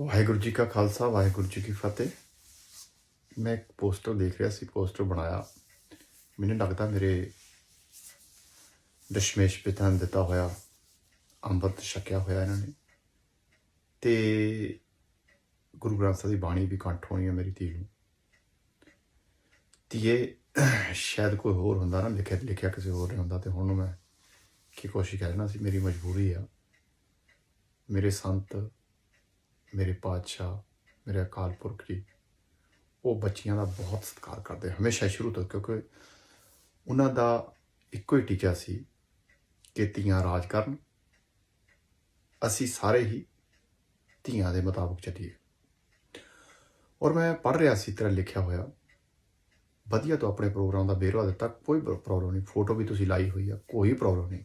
ਵਾਹਿਗੁਰੂ ਜੀ ਕਾ ਖਾਲਸਾ, ਵਾਹਿਗੁਰੂ ਜੀ ਕੀ ਫਤਿਹ। ਮੈਂ ਇੱਕ ਪੋਸਟਰ ਦੇਖ ਰਿਹਾ ਸੀ, ਪੋਸਟਰ ਬਣਾਇਆ। ਮੈਨੂੰ ਲੱਗਦਾ ਮੇਰੇ ਦਸ਼ਮੇਸ਼ ਪਿਤਾ ਨੇ ਦਿੱਤਾ ਹੋਇਆ, ਅੰਮ੍ਰਿਤ ਛਕਿਆ ਹੋਇਆ ਇਹਨਾਂ ਨੇ। ਤੇ ਗੁਰੂ ਗ੍ਰੰਥ ਸਾਹਿਬ ਦੀ ਬਾਣੀ ਵੀ ਕੰਠ ਹੋਣੀ ਹੈ ਮੇਰੀ ਧੀ ਨੂੰ। ਧੀਏ, ਸ਼ਾਇਦ ਕੋਈ ਹੋਰ ਹੁੰਦਾ ਨਾ, ਲਿਖਿਆ ਲਿਖਿਆ ਕਿਸੇ ਹੋਰ ਨੇ ਹੁੰਦਾ ਤੇ ਹੁਣ ਮੈਂ ਕੀ ਕੋਸ਼ਿਸ਼ ਕਰਨਾ ਸੀ, ਮੇਰੀ ਮਜਬੂਰੀ ਆ। ਮੇਰੇ ਸੰਤ ਮੇਰੇ ਪਾਤਸ਼ਾਹ, ਮੇਰੇ ਅਕਾਲ ਪੁਰਖ ਜੀ, ਉਹ ਬੱਚੀਆਂ ਦਾ ਬਹੁਤ ਸਤਿਕਾਰ ਕਰਦੇ, ਹਮੇਸ਼ਾ ਸ਼ੁਰੂ ਤੋਂ, ਕਿਉਂਕਿ ਉਹਨਾਂ ਦਾ ਇੱਕੋ ਹੀ ਟੀਚਾ ਸੀ ਕਿ ਧੀਆਂ ਰਾਜ ਕਰਨ। ਅਸੀਂ ਸਾਰੇ ਹੀ ਧੀਆਂ ਦੇ ਮੁਤਾਬਕ ਚੱਲੀਏ। ਔਰ ਮੈਂ ਪੜ੍ਹ ਰਿਹਾ ਸੀ, ਤੇਰਾ ਲਿਖਿਆ ਹੋਇਆ। ਵਧੀਆ ਤੋਂ ਆਪਣੇ ਪ੍ਰੋਗਰਾਮ ਦਾ ਬੇਰਵਾ ਦਿੱਤਾ, ਕੋਈ ਪ੍ਰੋਬਲਮ ਨਹੀਂ। ਫੋਟੋ ਵੀ ਤੁਸੀਂ ਲਾਈ ਹੋਈ ਆ, ਕੋਈ ਪ੍ਰੋਬਲਮ ਨਹੀਂ।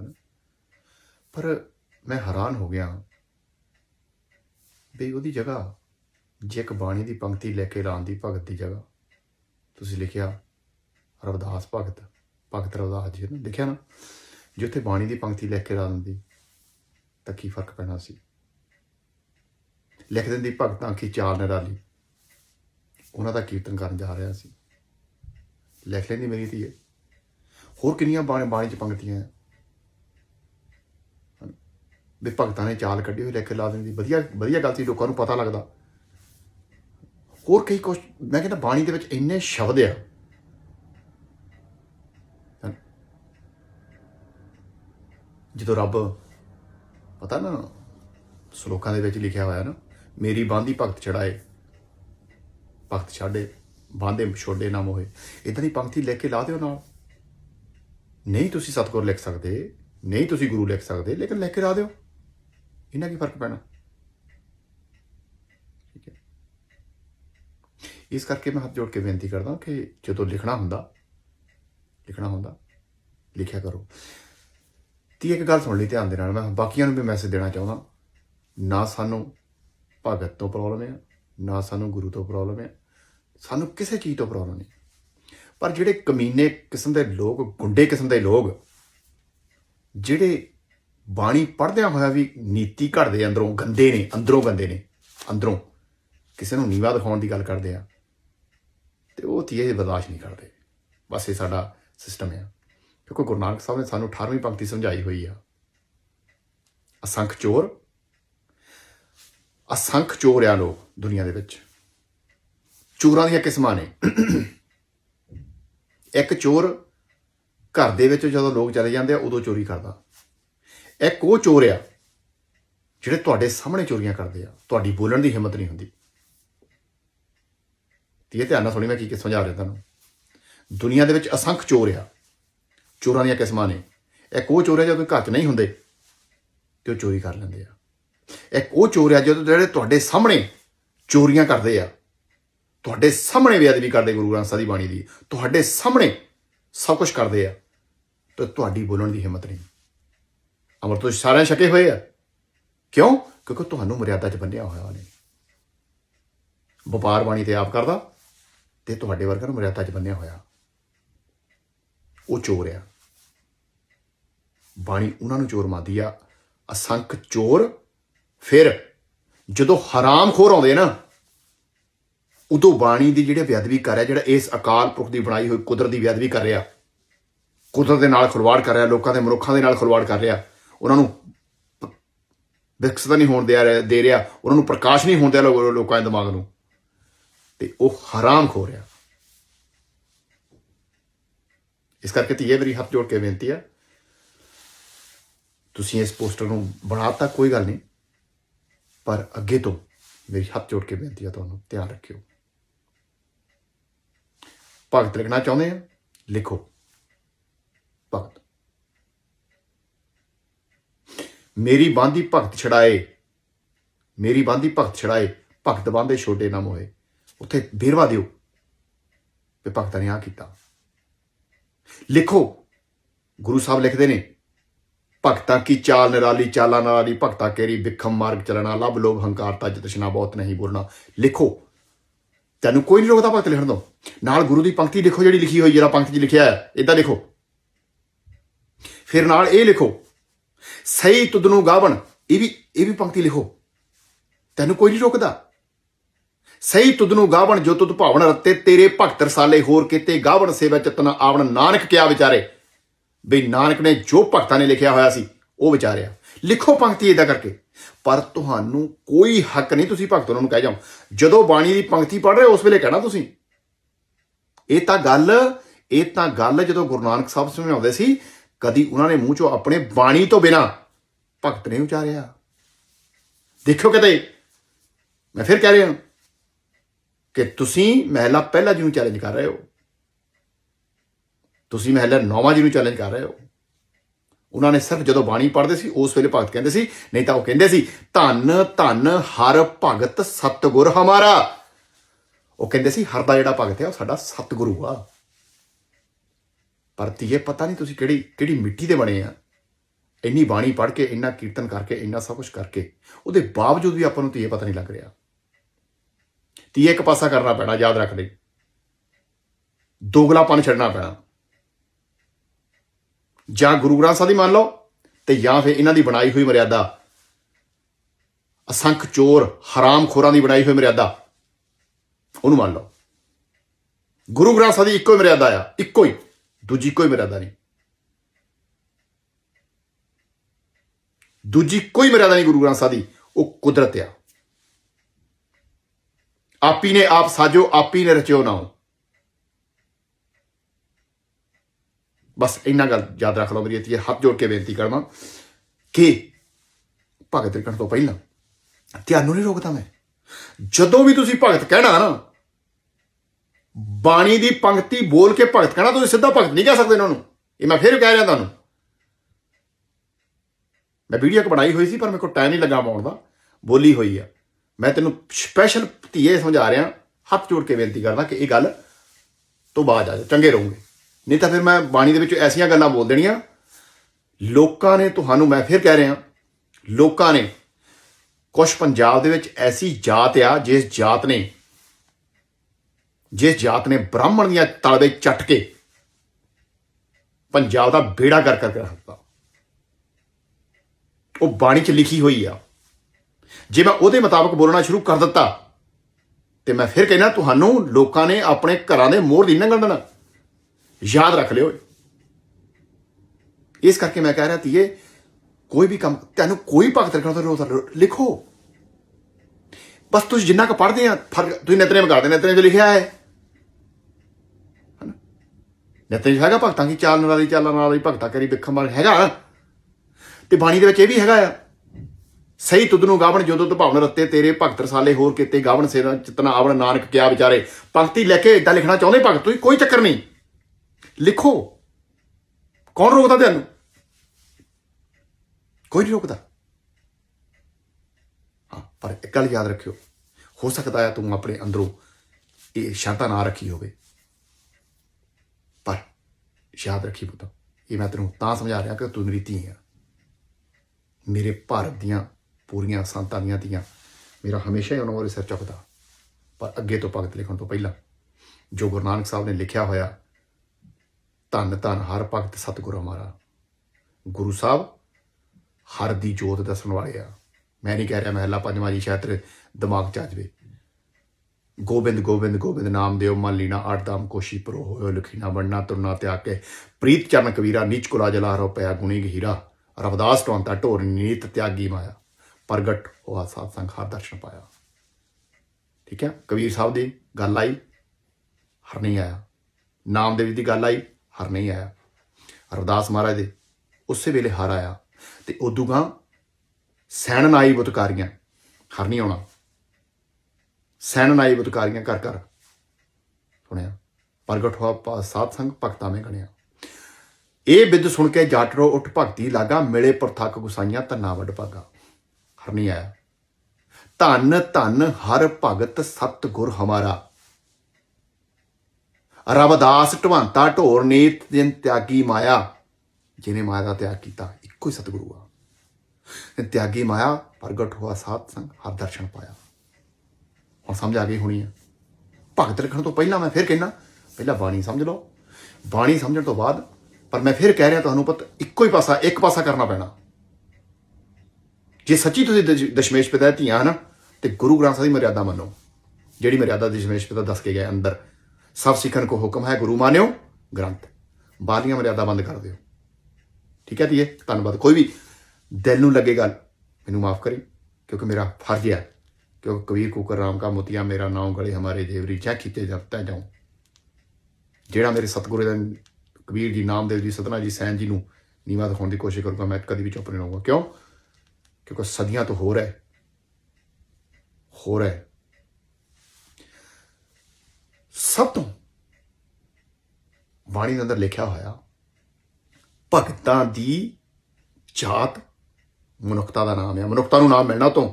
ਹਨਾ? ਪਰ ਮੈਂ ਹੈਰਾਨ ਹੋ ਗਿਆ ਵੀ ਉਹਦੀ ਜਗ੍ਹਾ, ਜੇ ਇੱਕ ਬਾਣੀ ਦੀ ਪੰਕਤੀ ਲੈ ਕੇ ਰਾਂ ਦੀ ਭਗਤ ਦੀ ਜਗ੍ਹਾ, ਤੁਸੀਂ ਲਿਖਿਆ ਰਵਦਾਸ ਭਗਤ ਭਗਤ ਰਵਦਾਸ ਜੀ ਨੇ ਲਿਖਿਆ ਨਾ, ਜੇ ਉੱਥੇ ਬਾਣੀ ਦੀ ਪੰਕਤੀ ਲੈ ਕੇ ਰਾਂ ਦੀ, ਤਾਂ ਕੀ ਫ਼ਰਕ ਪੈਣਾ ਸੀ? ਲਿਖ ਦਿੰਦੀ ਭਗਤਾਂ ਕੀ ਚਾਲ ਨਿਰਾਲੀ। ਉਹਨਾਂ ਦਾ ਕੀਰਤਨ ਕਰਨ ਜਾ ਰਿਹਾ ਸੀ। ਲਿਖ ਲੈਂਦੀ ਮੇਰੀ ਧੀ। ਹੋਰ ਕਿੰਨੀਆਂ ਬਾਣੀ ਬਾਣੀ ਚ ਪੰਕਤੀਆਂ ਹੈ? ਵੀ ਭਗਤਾਂ ਨੇ ਚਾਲ ਕੱਢੀ ਹੋਈ ਲੈ ਕੇ ਲਾ ਦਿੰਦੀ। ਵਧੀਆ ਵਧੀਆ ਗੱਲ ਸੀ, ਲੋਕਾਂ ਨੂੰ ਪਤਾ ਲੱਗਦਾ। ਹੋਰ ਕਈ ਕੁਛ, ਮੈਂ ਕਹਿੰਦਾ ਬਾਣੀ ਦੇ ਵਿੱਚ ਇੰਨੇ ਸ਼ਬਦ ਆ। ਜਦੋਂ ਰੱਬ, ਪਤਾ ਨਾ, ਸ਼ਲੋਕਾਂ ਦੇ ਵਿੱਚ ਲਿਖਿਆ ਹੋਇਆ ਨਾ, ਮੇਰੀ ਬਾਂਦੀ ਭਗਤ ਚੜਾਏ, ਭਗਤ ਛਾੜੇ ਬਾਂਦੇ ਛੋਡੇ ਨਾ ਮੋਏ ਇਦਾਂ ਦੀ ਪੰਕਤੀ ਲੈ ਕੇ ਲਾ ਦਿਓ ਨਾਲ। ਨਹੀਂ ਤੁਸੀਂ ਸਤਿਗੁਰ ਲਿਖ ਸਕਦੇ, ਨਹੀਂ ਤੁਸੀਂ ਗੁਰੂ ਲਿਖ ਸਕਦੇ, ਲੇਕਿਨ ਲਿਖ ਕੇ ਲਾ ਦਿਓ। ਇਹਨਾਂ ਕੀ ਫ਼ਰਕ ਪੈਣਾ? ਠੀਕ ਹੈ। ਇਸ ਕਰਕੇ ਮੈਂ ਹੱਥ ਜੋੜ ਕੇ ਬੇਨਤੀ ਕਰਦਾ ਕਿ ਜਦੋਂ ਲਿਖਣਾ ਹੁੰਦਾ ਲਿਖਣਾ ਹੁੰਦਾ, ਲਿਖਿਆ ਕਰੋ। ਤੀ ਇੱਕ ਗੱਲ ਸੁਣ ਲਈ ਧਿਆਨ ਦੇ ਨਾਲ, ਮੈਂ ਬਾਕੀਆਂ ਨੂੰ ਵੀ ਮੈਸੇਜ ਦੇਣਾ ਚਾਹੁੰਦਾ ਨਾ ਸਾਨੂੰ ਭਗਤ ਤੋਂ ਪ੍ਰੋਬਲਮ ਹੈ, ਨਾ ਸਾਨੂੰ ਗੁਰੂ ਤੋਂ ਪ੍ਰੋਬਲਮ ਹੈ, ਸਾਨੂੰ ਕਿਸੇ ਚੀਜ਼ ਤੋਂ ਪ੍ਰੋਬਲਮ ਨਹੀਂ। ਪਰ ਜਿਹੜੇ ਕਮੀਨੇ ਕਿਸਮ ਦੇ ਲੋਕ, ਗੁੰਡੇ ਕਿਸਮ ਦੇ ਲੋਕ, ਜਿਹੜੇ ਬਾਣੀ ਪੜ੍ਹਦਿਆਂ ਹੋਇਆ ਵੀ ਨੀਤੀ ਘੜਦੇ ਅੰਦਰੋਂ, ਗੰਦੇ ਨੇ, ਅੰਦਰੋਂ ਗੰਦੇ ਨੇ, ਅੰਦਰੋਂ। ਕਿਸੇ ਨੂੰ ਨੀਵਾ ਦਿਖਾਉਣ ਦੀ ਗੱਲ ਕਰਦੇ ਆ, ਤੇ ਉਹ ਧੀਏ ਬਰਦਾਸ਼ਤ ਨਹੀਂ ਕਰਦੇ। ਬਸ ਇਹ ਸਾਡਾ ਸਿਸਟਮ ਆ। ਕਿਉਂਕਿ ਗੁਰੂ ਨਾਨਕ ਸਾਹਿਬ ਨੇ ਸਾਨੂੰ 18ਵੀਂ ਪੰਕਤੀ ਸਮਝਾਈ ਹੋਈ ਆ। ਅਸੰਖ ਚੋਰ ਅਸੰਖ ਚੋਰ ਆ ਲੋਕ ਦੁਨੀਆ ਦੇ ਵਿੱਚ। ਚੋਰਾਂ ਦੀਆਂ ਕਿਸਮਾਂ ਨੇ। ਇੱਕ ਚੋਰ ਘਰ ਦੇ ਵਿੱਚ ਜਦੋਂ ਲੋਕ ਚਲੇ ਜਾਂਦੇ ਆ, ਉਦੋਂ ਚੋਰੀ ਕਰਦਾ। ਇੱਕ ਉਹ ਚੋਰ ਆ, ਜਿਹੜੇ ਤੁਹਾਡੇ ਸਾਹਮਣੇ ਚੋਰੀਆਂ ਕਰਦੇ ਆ। ਤੁਹਾਡੀ ਬੋਲਣ ਦੀ ਹਿੰਮਤ ਨਹੀਂ ਹੁੰਦੀ। ਤੇ ਇਹ ਧਿਆਨ ਨਾਲ ਸੁਣੀ, ਮੈਂ ਕੀ ਕੀ ਸਮਝਾ ਰਿਹਾ ਤੁਹਾਨੂੰ। ਦੁਨੀਆ ਦੇ ਵਿੱਚ ਅਸੰਖ ਚੋਰ ਆ। ਚੋਰਾਂ ਦੀਆਂ ਕਿਸਮਾਂ ਨੇ। ਇੱਕ ਉਹ ਚੋਰ ਆ, ਜਦੋਂ ਘਰ 'ਚ ਨਹੀਂ ਹੁੰਦੇ, ਤੇ ਉਹ ਚੋਰੀ ਕਰ ਲੈਂਦੇ ਆ। ਇੱਕ ਉਹ ਚੋਰ ਆ, ਜਦੋਂ ਜਿਹੜੇ ਤੁਹਾਡੇ ਸਾਹਮਣੇ ਚੋਰੀਆਂ ਕਰਦੇ ਆ। ਤੁਹਾਡੇ ਸਾਹਮਣੇ ਬੇਅਦਬੀ ਕਰਦੇ ਗੁਰੂ ਗ੍ਰੰਥ ਸਾਹਿਬ ਦੀ ਬਾਣੀ ਦੀ। ਤੁਹਾਡੇ ਸਾਹਮਣੇ ਸਭ ਕੁਝ ਕਰਦੇ ਆ। ਤੇ ਤੁਹਾਡੀ ਬੋਲਣ ਦੀ ਹਿੰਮਤ ਨਹੀਂ। ਅਮਰ ਤੋਂ ਸਾਰਿਆਂ ਛਕੇ ਹੋਏ ਆ ਕਿਉਂ ਕਿਉਂਕਿ ਤੁਹਾਨੂੰ ਮਰਿਆਦਾ 'ਚ ਬੰਨਿਆ ਹੋਇਆ ਉਹਨੇ ਵਪਾਰ ਬਾਣੀ ਤੇ ਆਪ ਕਰਦਾ ਤੇ ਤੁਹਾਡੇ ਵਰਗਾ ਨੂੰ ਮਰਿਆਦਾ 'ਚ ਬੰਨਿਆ ਹੋਇਆ ਉਹ ਚੋਰ ਆ ਬਾਣੀ ਉਹਨਾਂ ਨੂੰ ਚੋਰ ਮੰਨਦੀ ਆ ਅਸੰਖ ਚੋਰ ਫਿਰ ਜਦੋਂ ਹਰਾਮ ਖੋਰ ਆਉਂਦੇ ਨਾ ਉਦੋਂ ਬਾਣੀ ਦੀ ਜਿਹੜੇ ਵਿਅਦਵੀ ਕਰ ਰਿਹਾ ਜਿਹੜਾ ਇਸ ਅਕਾਲ ਪੁਰਖ ਦੀ ਬਣਾਈ ਹੋਈ ਕੁਦਰਤ ਦੀ ਵਿਅਦਵੀ ਕਰ ਰਿਹਾ ਕੁਦਰਤ ਦੇ ਨਾਲ ਖਿਲਵਾੜ ਕਰ ਰਿਹਾ ਲੋਕਾਂ ਦੇ ਮਨੁੱਖਾਂ ਦੇ ਨਾਲ ਖਿਲਵਾੜ ਕਰ ਰਿਹਾ ਉਹਨਾਂ ਨੂੰ ਪ- ਵਿਕਸਿਤ ਨਹੀਂ ਹੋਣ ਦੇ ਰਿਹਾ ਦੇ ਰਿਹਾ, ਉਹਨਾਂ ਨੂੰ ਪ੍ਰਕਾਸ਼ ਨਹੀਂ ਹੋਣ ਦੇ ਲੋਕਾਂ ਦੇ ਦਿਮਾਗ ਨੂੰ। ਤੇ ਉਹ ਹਰਾਮ ਖੋ ਰਿਹਾ। ਇਸ ਕਰਕੇ ਧੀਏ, ਮੇਰੀ ਹੱਥ ਜੋੜ ਕੇ ਬੇਨਤੀ ਆ। ਤੁਸੀਂ ਇਸ ਪੋਸਟਰ ਨੂੰ ਬਣਾਤਾ ਕੋਈ ਗੱਲ ਨਹੀਂ, ਪਰ ਅੱਗੇ ਤੋਂ ਮੇਰੀ ਹੱਥ ਜੋੜ ਕੇ ਬੇਨਤੀ ਆ ਤੁਹਾਨੂੰ, ਧਿਆਨ ਰੱਖਿਓ। ਭਗਤ ਲਿਖਣਾ ਚਾਹੁੰਦੇ ਆ, ਲਿਖੋ। ਭਗਤ। ਮੇਰੀ ਬਾਂਦੀ ਭਗਤ ਛੜਾਏ ਮੇਰੀ ਬਾਂਦੀ ਭਗਤ ਛੜਾਏ ਭਗਤ ਬਾਂਦੇ ਛੋਟੇ ਨਾ ਮੋਏ। ਉੱਥੇ ਬੇਰਵਾ ਦਿਓ। ਵੀ ਭਗਤਾਂ ਨੇ ਆ ਕੀਤਾ। ਲਿਖੋ। ਗੁਰੂ ਸਾਹਿਬ ਲਿਖਦੇ ਨੇ, ਭਗਤਾਂ ਕੀ ਚਾਲ ਨਿਰਾਲੀ, ਚਾਲਾਂ ਨਿਰਾਲੀ ਭਗਤਾ ਕੇਰੀ ਵਿਖਮ ਮਾਰਗ ਚਲਣਾ, ਲਬ ਲੋਭ ਹੰਕਾਰ ਤਜ ਤ੍ਰਿਸ਼ਨਾ, ਬਹੁਤ ਨਹੀਂ ਬੋਲਣਾ ਲਿਖੋ। ਤੈਨੂੰ ਕੋਈ ਨਹੀਂ ਰੋਕਦਾ ਭਗਤ ਲਿਖਣ ਤੋਂ। ਨਾਲ ਗੁਰੂ ਦੀ ਪੰਕਤੀ ਲਿਖੋ ਜਿਹੜੀ ਲਿਖੀ ਹੋਈ, ਜਿਹੜਾ ਪੰਕਤੀ 'ਚ ਲਿਖਿਆ ਹੈ। ਇਦਾਂ ਲਿਖੋ। ਫਿਰ ਨਾਲ ਇਹ ਲਿਖੋ। ਸਹੀ ਤੁਧ ਨੂੰ ਗਾਵਣ ਇਹ ਵੀ ਇਹ ਵੀ ਪੰਕਤੀ ਲਿਖੋ। ਤੈਨੂੰ ਕੋਈ ਨਹੀਂ ਰੋਕਦਾ। ਸਹੀ ਤੁਧ ਨੂੰ ਗਾਵਣ ਜੋ ਤੁਧ ਭਾਵਨ ਰਤੇ ਤੇਰੇ ਭਗਤ ਰਸਾਲੇ ਹੋਰ ਕੀਤੇ ਗਾਵਣ ਸੇਵਾ ਚਤਨਾ ਆਵਣ ਨਾਨਕ ਕਿਆ ਵਿਚਾਰੇ। ਬਈ ਨਾਨਕ ਨੇ ਜੋ ਭਗਤਾਂ ਨੇ ਲਿਖਿਆ ਹੋਇਆ ਸੀ ਉਹ ਵਿਚਾਰਿਆ। ਲਿਖੋ ਪੰਕਤੀ ਇਦਾਂ ਕਰਕੇ। ਪਰ ਤੁਹਾਨੂੰ ਕੋਈ ਹੱਕ ਨਹੀਂ ਤੁਸੀਂ ਭਗਤ ਉਹਨਾਂ ਨੂੰ ਕਹਿ ਜਾਓ। ਜਦੋਂ ਬਾਣੀ ਦੀ ਪੰਕਤੀ ਪੜ੍ਹ ਰਹੇ ਹੋ, ਉਸ ਵੇਲੇ ਕਹਿਣਾ ਤੁਸੀਂ। ਇਹ ਤਾਂ ਗੱਲ ਇਹ ਤਾਂ ਗੱਲ ਜਦੋਂ ਗੁਰੂ ਨਾਨਕ ਸਾਹਿਬ ਸਮਝਾਉਂਦੇ ਸੀ ਕਦੀ ਉਹਨਾਂ ਨੇ ਮੂੰਹ ਚੋਂ ਆਪਣੇ ਬਾਣੀ ਤੋਂ ਬਿਨਾ ਭਗਤ ਨਹੀਂ ਉਚਾਰਿਆ। ਦੇਖੋ ਕਿਤੇ, ਮੈਂ ਫਿਰ ਕਹਿ ਰਿਹਾ ਕਿ ਤੁਸੀਂ ਮਹਿਲਾ ਪਹਿਲਾ ਜੀ ਨੂੰ ਚੈਲੰਜ ਕਰ ਰਹੇ ਹੋ, ਤੁਸੀਂ ਮਹਿਲਾ ਨੌਵਾਂ ਜੀ ਨੂੰ ਚੈਲੰਜ ਕਰ ਰਹੇ ਹੋ, ਉਹਨਾਂ ਨੇ ਸਿਰਫ ਜਦੋਂ ਬਾਣੀ ਪੜ੍ਹਦੇ ਸੀ, ਉਸ ਵੇਲੇ ਭਗਤ ਕਹਿੰਦੇ ਸੀ, ਨਹੀਂ ਤਾਂ ਉਹ ਕਹਿੰਦੇ ਸੀ, ਧੰਨ ਧੰਨ ਹਰ ਭਗਤ ਸਤਗੁਰ ਹਮਾਰਾ। ਉਹ ਕਹਿੰਦੇ ਸੀ, ਹਰ ਦਾ ਜਿਹੜਾ ਭਗਤ ਹੈ ਉਹ ਸਾਡਾ ਸਤਿਗੁਰੂ ਆ। ਪਰ ਧੀਏ, ਪਤਾ ਨਹੀਂ ਤੁਸੀਂ ਕਿਹੜੀ ਕਿਹੜੀ ਮਿੱਟੀ ਦੇ ਬਣੇ ਆ। ਇੰਨੀ ਬਾਣੀ ਪੜ੍ਹ ਕੇ, ਇੰਨਾ ਕੀਰਤਨ ਕਰਕੇ, ਇੰਨਾ ਸਭ ਕੁਝ ਕਰਕੇ, ਉਹਦੇ ਬਾਵਜੂਦ ਵੀ ਆਪਾਂ ਨੂੰ ਧੀਏ ਪਤਾ ਨਹੀਂ ਲੱਗ ਰਿਹਾ। ਧੀਏ, ਇੱਕ ਪਾਸਾ ਕਰਨਾ ਪੈਣਾ, ਯਾਦ ਰੱਖ ਲਈ। ਦੋਗਲਾਪਨ ਛੱਡਣਾ ਪੈਣਾ। ਜਾਂ ਗੁਰੂ ਗ੍ਰੰਥ ਸਾਹਿਬ ਦੀ ਮੰਨ ਲਓ, ਤੇ ਜਾਂ ਫਿਰ ਇਹਨਾਂ ਦੀ ਬਣਾਈ ਹੋਈ ਮਰਿਆਦਾ। ਅਸੰਖ ਚੋਰ, ਹਰਾਮਖੋਰਾਂ ਦੀ ਬਣਾਈ ਹੋਈ ਮਰਿਆਦਾ। ਉਹਨੂੰ ਮੰਨ ਲਓ। ਗੁਰੂ ਗ੍ਰੰਥ ਸਾਹਿਬ ਦੀ ਇੱਕੋ ਹੀ ਮਰਿਆਦਾ ਆ, ਇੱਕੋ ਹੀ। ਦੂਜੀ ਕੋਈ ਮਰਿਆਦਾ ਨਹੀਂ। ਦੂਜੀ ਕੋਈ ਮਰਿਆਦਾ ਨਹੀਂ ਗੁਰੂ ਗ੍ਰੰਥ ਸਾਹਿਬ ਦੀ, ਉਹ ਕੁਦਰਤ ਆ। ਆਪੀ ਨੇ ਆਪ ਸਾਜੋ, ਆਪੀ ਨੇ ਰਚਿਓ ਨਾ ਬਸ ਇੰਨਾ ਗੱਲ ਯਾਦ ਰੱਖ ਲਓ ਮੇਰੀ ਇੱਥੇ, ਹੱਥ ਜੋੜ ਕੇ ਬੇਨਤੀ ਕਰਦਾ ਕਿ ਭਗਤ ਲਿਖਣ ਤੋਂ ਪਹਿਲਾਂ ਤੁਹਾਨੂੰ ਨਹੀਂ ਰੋਕਦਾ ਮੈਂ। ਜਦੋਂ ਵੀ ਤੁਸੀਂ ਭਗਤ ਕਹਿਣਾ ਨਾ ਬਾਣੀ ਦੀ ਪੰਕਤੀ ਬੋਲ ਕੇ ਭਗਤ ਕਹਿਣਾ ਤੁਸੀਂ ਸਿੱਧਾ ਭਗਤ ਨਹੀਂ ਕਹਿ ਸਕਦੇ ਇਹਨਾਂ ਨੂੰ। ਇਹ ਮੈਂ ਫਿਰ ਕਹਿ ਰਿਹਾ ਤੁਹਾਨੂੰ। ਮੈਂ ਵੀਡੀਓ ਇੱਕ ਬਣਾਈ ਹੋਈ ਸੀ, ਪਰ ਮੇਰੇ ਕੋਲ ਟਾਈਮ ਨਹੀਂ ਲੱਗਾ ਪਾਉਣ ਦਾ। ਬੋਲੀ ਹੋਈ ਆ। ਮੈਂ ਤੈਨੂੰ ਸਪੈਸ਼ਲ ਧੀਏ ਸਮਝਾ ਰਿਹਾ, ਹੱਥ ਜੋੜ ਕੇ ਬੇਨਤੀ ਕਰਦਾ ਕਿ ਇਹ ਗੱਲ ਤੋਂ ਬਾਅਦ ਆ ਜਾ, ਚੰਗੇ ਰਹੋਗੇ। ਨਹੀਂ ਤਾਂ ਫਿਰ ਮੈਂ ਬਾਣੀ ਦੇ ਵਿੱਚ ਐਸੀਆਂ ਗੱਲਾਂ ਬੋਲ ਦੇਣੀਆਂ। ਲੋਕਾਂ ਨੇ ਤੁਹਾਨੂੰ, ਮੈਂ ਫਿਰ ਕਹਿ ਰਿਹਾ, ਲੋਕਾਂ ਨੇ ਕੁਝ ਪੰਜਾਬ ਦੇ ਵਿੱਚ ਐਸੀ ਜਾਤ ਆ, ਜਿਸ ਜਾਤ ਨੇ ਜਿਸ ਜਾਤ ਨੇ ਬ੍ਰਾਹਮਣ ਦੀਆਂ ਤਲਵੇ ਚੱਟ ਕੇ ਪੰਜਾਬ ਦਾ ਬੇੜਾ ਕਰ ਕਰਕੇ ਰੱਖਤਾ ਉਹ ਬਾਣੀ 'ਚ ਲਿਖੀ ਹੋਈ ਆ। ਜੇ ਮੈਂ ਉਹਦੇ ਮੁਤਾਬਕ ਬੋਲਣਾ ਸ਼ੁਰੂ ਕਰ ਦਿੱਤਾ, ਤੇ ਮੈਂ ਫਿਰ ਕਹਿੰਦਾ, ਤੁਹਾਨੂੰ ਲੋਕਾਂ ਨੇ ਆਪਣੇ ਘਰਾਂ ਦੇ ਮੋਹਰ ਦੀ ਨੰਗਣ ਦੇਣਾ। ਯਾਦ ਰੱਖ ਲਿਓ। ਇਸ ਕਰਕੇ ਮੈਂ ਕਹਿ ਰਿਹਾ ਤੀਏ ਕੋਈ ਵੀ ਕੰਮ, ਤੈਨੂੰ ਕੋਈ ਭਗਤ ਰੱਖਣਾ ਤਾਂ ਲਿਖੋ। ਬਸ ਤੁਸੀਂ ਜਿੰਨਾ ਕੁ ਪੜ੍ਹਦੇ ਆ, ਫ਼ਰਕ ਤੁਸੀਂ ਨਿਤਨੇਮ ਕਰਦੇ ਨਿਤਨੇਮ 'ਚ ਲਿਖਿਆ ਹੈ। ਨਿਤਨੇਮ ਹੈਗਾ ਭਗਤਾਂ ਦੀ ਚਾਲ ਨਾਲੀ ਚਾਲ ਨਾਲੀ ਭਗਤਾ ਕਰੀ ਵਿਖਮ ਵਾਲ ਹੈਗਾ। ਤੇ ਬਾਣੀ ਦੇ ਵਿੱਚ ਇਹ ਵੀ ਹੈਗਾ ਆ, ਸਹੀ ਤੁਧ ਨੂੰ ਗਾਵਣ, ਜਦੋਂ ਤੋਂ ਭਾਵਨ ਰੱਤੇ ਤੇਰੇ ਭਗਤ ਰਸਾਲੇ ਹੋਰ ਕਿਤੇ ਗਾਵਣ ਸੇਰਾ ਚਿਤਨਾ ਆਵਣ ਨਾਨਕ ਕਿਆ ਵਿਚਾਰੇ। ਪੰਕਤੀ ਲੈ ਕੇ ਇਦਾਂ ਲਿਖਣਾ ਚਾਹੁੰਦੇ ਭਗਤ ਤੁਸੀਂ, ਕੋਈ ਚੱਕਰ ਨਹੀਂ। ਲਿਖੋ। ਕੌਣ ਰੋਕਦਾ ਤੁਹਾਨੂੰ? ਕੋਈ ਨਹੀਂ ਰੋਕਦਾ। ਹਾਂ, ਪਰ ਇੱਕ ਗੱਲ ਯਾਦ ਰੱਖਿਓ। ਹੋ ਸਕਦਾ ਹੈ ਤੂੰ ਆਪਣੇ ਅੰਦਰੋਂ ਇਹ ਸ਼ਰਤਾਂ ਨਾ ਰੱਖੀ ਹੋਵੇ। ਯਾਦ ਰੱਖੀ ਪੁੱਤ। ਇਹ ਮੈਂ ਤੈਨੂੰ ਤਾਂ ਸਮਝਾ ਰਿਹਾ ਕਿ ਤੂੰ ਮੇਰੀ ਧੀ ਆ। ਮੇਰੇ ਭਾਰਤ ਦੀਆਂ ਪੂਰੀਆਂ ਸੰਤਾਂ ਦੀਆਂ ਧੀਆਂ। ਮੇਰਾ ਹਮੇਸ਼ਾ ਹੀ ਉਹਨਾਂ ਬਾਰੇ ਸਿਰ ਚੁੱਕਦਾ ਪਰ ਅੱਗੇ ਤੋਂ ਭਗਤ ਲਿਖਣ ਤੋਂ ਪਹਿਲਾਂ ਜੋ ਗੁਰੂ ਨਾਨਕ ਸਾਹਿਬ ਨੇ ਲਿਖਿਆ ਹੋਇਆ, ਧੰਨ ਧੰਨ ਹਰ ਭਗਤ ਸਤਿਗੁਰੂ ਹਮਾਰਾ ਗੁਰੂ ਸਾਹਿਬ ਹਰ ਦੀ ਜੋਤ ਦੱਸਣ ਵਾਲੇ ਆ। ਮੈਂ ਨਹੀਂ ਕਹਿ ਰਿਹਾ ਮਹਿਲਾ ਪੰਜਵਾਂ ਜੀ ਸ਼ਾਇਦ ਦਿਮਾਗ ਚ ਆ ਜਾਵੇ। ਗੋਬਿੰਦ ਗੋਬਿੰਦ ਗੋਬਿੰਦ ਨਾਮ ਦਿਓ, ਮਨ ਲੀਣਾ ਆਠ ਦਾਮ ਕੋਸ਼ੀ ਪਰੋ ਹੋਇਓ ਲਖੀਣਾ ਬਣਨਾ ਤੁਰਨਾ, ਤਿਆਗ ਕੇ। ਪ੍ਰੀਤ ਚਰਨ ਕਬੀਰਾ, ਨੀਚ ਕੁਲਾ ਜਲਾ ਹਰੋ ਪਿਆ ਗੁਣੀ ਗਹੀਰਾ। ਰਵਦਾਸ ਟੋਂਤਾ ਢੋਰ, ਨੀਤ, ਤਿਆਗੀ ਮਾਇਆ। ਪ੍ਰਗਟ ਹੋਆ ਸਾਧ ਸੰਗ, ਹਰ ਦਰਸ਼ਨ ਪਾਇਆ। ਠੀਕ ਹੈ? ਕਬੀਰ ਸਾਹਿਬ ਦੀ ਗੱਲ ਆਈ, ਹਰ ਨਹੀਂ ਆਇਆ। ਨਾਮਦੇਵ ਦੀ ਗੱਲ ਆਈ, ਹਰ ਨਹੀਂ ਆਇਆ। ਰਵਦਾਸ ਮਹਾਰਾਜ ਦੇ ਉਸੇ ਵੇਲੇ ਹਰ ਆਇਆ। ਤੇ ਉਦੋਂ ਗਾਂ ਸੈਣ ਆਈ ਬੁਤਕਾਰੀਆਂ, ਹਰ ਨਹੀਂ ਆਉਣਾ। ਸੈਣ ਨਾਈ ਬੁਤਕਾਰੀਆਂ ਕਰ ਕਰ ਸੁਣਿਆ। ਪ੍ਰਗਟ ਹੋਆ ਪਾ ਸਾਧ ਸੰਗ ਭਗਤਾਂ ਮੈਂ ਗਣਿਆ। ਇਹ ਬਿੱਦ ਸੁਣ ਕੇ ਜਾਟਰੋ ਉੱਠ ਭਗਤੀ ਲਾਗਾ, ਮਿਲੇ ਪਰਥਕ ਗੁਸਾਈਆਂ ਤੰਨਾ ਵੱਡ ਭਾਗਾ। ਹਰਨੀ ਆਇਆ। ਧੰਨ ਧੰਨ ਹਰ ਭਗਤ ਸਤ ਗੁਰ ਹਮਾਰਾ। ਰਵਦਾਸ ਢਵੰਤਾ ਢੋਰ ਨੀਤ ਜਿਨ ਤਿਆਗੀ ਮਾਇਆ। ਜਿਹਨੇ ਮਾਇਆ ਦਾ ਤਿਆਗ ਕੀਤਾ, ਇੱਕੋ ਹੀ ਸਤਿਗੁਰੂ ਆ। ਤੇ ਤਿਆਗੀ ਮਾਇਆ, ਪ੍ਰਗਟ ਹੋਆ ਸਾਧ ਸੰਗ, ਹਰ ਦਰਸ਼ਨ ਪਾਇਆ। ਹੁਣ ਸਮਝ ਆ ਗਈ ਹੋਣੀ ਆ। ਭਗਤ ਰੱਖਣ ਤੋਂ ਪਹਿਲਾਂ ਮੈਂ ਫਿਰ ਕਹਿਣਾ ਪਹਿਲਾਂ ਬਾਣੀ ਸਮਝ ਲਓ। ਬਾਣੀ ਸਮਝਣ ਤੋਂ ਬਾਅਦ, ਪਰ ਮੈਂ ਫਿਰ ਕਹਿ ਰਿਹਾ ਤੁਹਾਨੂੰ ਪਤ, ਇੱਕੋ ਹੀ ਪਾਸਾ, ਇੱਕ ਪਾਸਾ ਕਰਨਾ ਪੈਣਾ। ਜੇ ਸੱਚੀ ਤੁਸੀਂ ਦਸ਼- ਦਸ਼ਮੇਸ਼ ਪਿਤਾ ਧੀਆਂ ਹਨ ਤੇ ਗੁਰੂ ਗ੍ਰੰਥ ਸਾਹਿਬ ਦੀ ਮਰਿਆਦਾ ਮੰਨੋ। ਜਿਹੜੀ ਮਰਿਆਦਾ ਦਸ਼ਮੇਸ਼ ਪਿਤਾ ਦੱਸ ਕੇ ਗਏ ਅੰਦਰ। ਸਭ ਸਿੱਖਣ ਕੋ ਹੁਕਮ ਹੈ, ਗੁਰੂ ਮਾਨਿਓ, ਗ੍ਰੰਥ। ਬਾਹਲੀਆਂ ਮਰਿਆਦਾ ਬੰਦ ਕਰ ਦਿਓ। ਠੀਕ ਹੈ ਧੀਏ, ਧੰਨਵਾਦ। ਕੋਈ ਵੀ ਦਿਲ ਨੂੰ ਲੱਗੇ ਗੱਲ, ਮੈਨੂੰ ਮਾਫ ਕਰੀ, ਕਿਉਂਕਿ ਮੇਰਾ ਫਰਜ਼ ਹੈ ਕਿਉਂਕਿ ਕਬੀਰ ਕੁਕਰ ਰਾਮ ਕਾ ਮੋਤੀਆ, ਮੇਰਾ ਨਾਮ ਗਲੇ ਹਮਾਰੇ ਦੇਵਰੀ ਚੈ ਕੀਤੇ ਜਪਤਾ ਜਾਉ? ਜਿਹੜਾ ਮੇਰੇ ਸਤਿਗੁਰੂ ਦਾ ਕਬੀਰ ਜੀ, ਨਾਮਦੇਵ ਜੀ ਸਤਨਾ ਜੀ, ਸੈਨ ਜੀ ਨੂੰ ਨੀਵਾਂ ਦਿਖਾਉਣ ਦੀ ਕੋਸ਼ਿਸ਼ ਕਰੂੰਗਾ, ਮੈਂ ਕਦੀ ਵੀ ਚੁੱਪ ਨਹੀਂ ਰਹੂੰਗਾ। ਕਿਉਂ? ਕਿਉਂਕਿ ਸਦੀਆਂ ਤੋਂ ਹੋ ਰਿਹਾ ਹੈ। ਹੋ ਰਿਹਾ ਹੈ। ਸਭ ਤੋਂ ਬਾਣੀ ਦੇ ਅੰਦਰ ਲਿਖਿਆ ਹੋਇਆ, ਭਗਤਾਂ ਦੀ ਜਾਤ ਮਨੁੱਖਤਾ ਦਾ ਨਾਮ ਹੈ। ਮਨੁੱਖਤਾ ਨੂੰ ਨਾਮ ਮਿਲਣਾ ਤੋਂ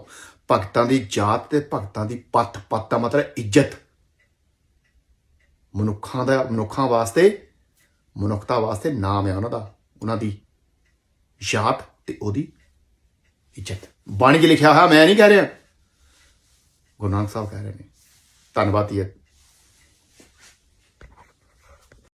ਭਗਤਾਂ ਦੀ ਜਾਤ ਤੇ ਭਗਤਾਂ ਦੀ ਪੱਤ ਪੱਤ ਦਾ ਮਤਲਬ ਇੱਜ਼ਤ। ਮਨੁੱਖਾਂ ਦਾ, ਮਨੁੱਖਾਂ ਵਾਸਤੇ, ਮਨੁੱਖਤਾ ਵਾਸਤੇ ਨਾਮ ਹੈ ਉਹਨਾਂ ਦਾ, ਉਹਨਾਂ ਦੀ ਜਾਤ ਤੇ ਉਹਦੀ ਇੱਜ਼ਤ। ਬਾਣੀ 'ਚ ਲਿਖਿਆ ਹੋਇਆ ਮੈਂ ਨਹੀਂ ਕਹਿ ਰਿਹਾ। ਗੁਰੂ ਨਾਨਕ ਸਾਹਿਬ ਕਹਿ ਰਹੇ ਨੇ, ਧੰਨਵਾਦ ਜੀ।